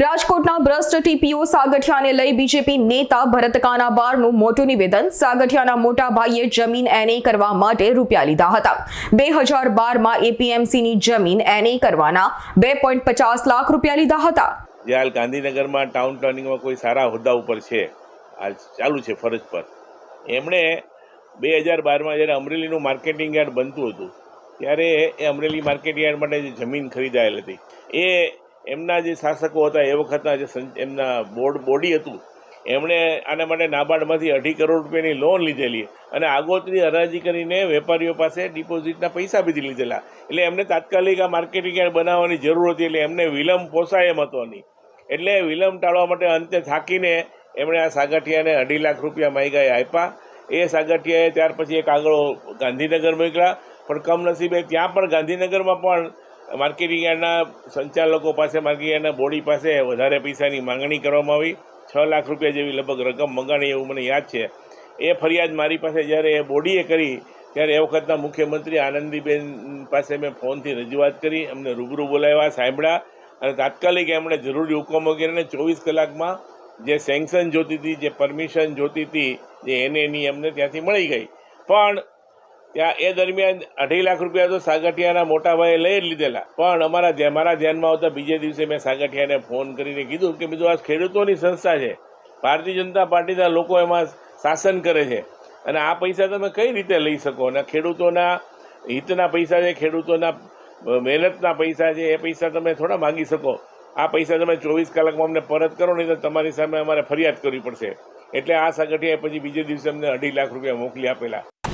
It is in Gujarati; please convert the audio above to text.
રાજકોટના ભ્રષ્ટ ટીપીઓ સાગઠિયાને લઈ બીજેપી નેતા ભરત કાનાબારનું મોટું નિવેદન. સાગઠિયાના મોટા ભાઈએ જમીન એનએ કરવા માટે રૂપિયા લીધા હતા. બે હજાર બારમાં એપીએમસીની જમીન એનએ કરવાના બે પોઈન્ટ પચાસ લાખ રૂપિયા લીધા હતા. જે હાલ ગાંધીનગરમાં ટાઉન પ્લાનિંગમાં કોઈ સારા હોદ્દા ઉપર છે, હાલ ચાલુ છે ફરજ પર. એમણે બે હજાર બારમાં જ્યારે અમરેલીનું માર્કેટિંગ યાર્ડ બનતું હતું, ત્યારે એ અમરેલી માર્કેટ યાર્ડ માટે જે જમીન ખરીદાયેલ હતી, એ એમના જે શાસકો હતા એ વખતના જે એમના બોર્ડ, બોડી હતું, એમણે આના માટે નાબાર્ડમાંથી અઢી કરોડ રૂપિયાની લોન લીધેલી. અને આગોતરી હરાજી કરીને વેપારીઓ પાસે ડિપોઝિટના પૈસા બીજી લીધેલા. એટલે એમને તાત્કાલિક આ માર્કેટિંગ યાર્ડ બનાવવાની જરૂર હતી, એટલે એમને વિલંબ પોસાય એમ હતો નહીં. એટલે વિલંબ ટાળવા માટે અંતે થાકીને એમણે આ સાગઠિયાને અઢી લાખ રૂપિયા માગ્યા આપ્યા. એ સાગઠિયાએ ત્યાર પછી એક આગળ ગાંધીનગર મોકલ્યા. પણ કમનસીબે ત્યાં પણ ગાંધીનગરમાં પણ માર્કેટિંગ યાર્ડના સંચાલકો પાસે, માર્કેટિંગ યાર્ડના બોડી પાસે વધારે પૈસાની માંગણી કરવામાં આવી. છ લાખ રૂપિયા જેવી લગભગ રકમ મંગાણી એવું મને યાદ છે. એ ફરિયાદ મારી પાસે જ્યારે એ બોડીએ કરી, ત્યારે એ વખતના મુખ્યમંત્રી આનંદીબેન પાસે મેં ફોનથી રજૂઆત કરી એમને રૂબરૂ બોલાવ્યા, સાંભળ્યા અને તાત્કાલિક એમણે જરૂરી હુકમો કરીને ચોવીસ કલાકમાં જે સેન્કશન જોતી હતી, જે પરમિશન જોતી હતી, જે એને એની એમને ત્યાંથી મળી ગઈ. પણ ત્યાં એ દરમિયાન અઢી લાખ રૂપિયા તો સાગઠિયાના મોટા ભાઈએ લઈ જ લીધેલા. પણ અમારા મારા ધ્યાનમાં આવતા બીજે દિવસે મેં સાગઠિયાને ફોન કરીને કીધું કે, બીજું આ ખેડૂતોની સંસ્થા છે. ભારતીય જનતા પાર્ટીના લોકો એમાં શાસન કરે છે. અને આ પૈસા તમે કઈ રીતે લઈ શકો? અને ખેડૂતોના હિતના પૈસા છે, ખેડૂતોના મહેનતના પૈસા છે, એ પૈસા તમે થોડા માગી શકો. આ પૈસા તમે ચોવીસ કલાકમાં અમને પરત કરો, નહીં તો તમારી સામે અમારે ફરિયાદ કરવી પડશે. એટલે આ સાગઠિયાએ પછી બીજે દિવસે અમને અઢી લાખ રૂપિયા મોકલી આપેલા.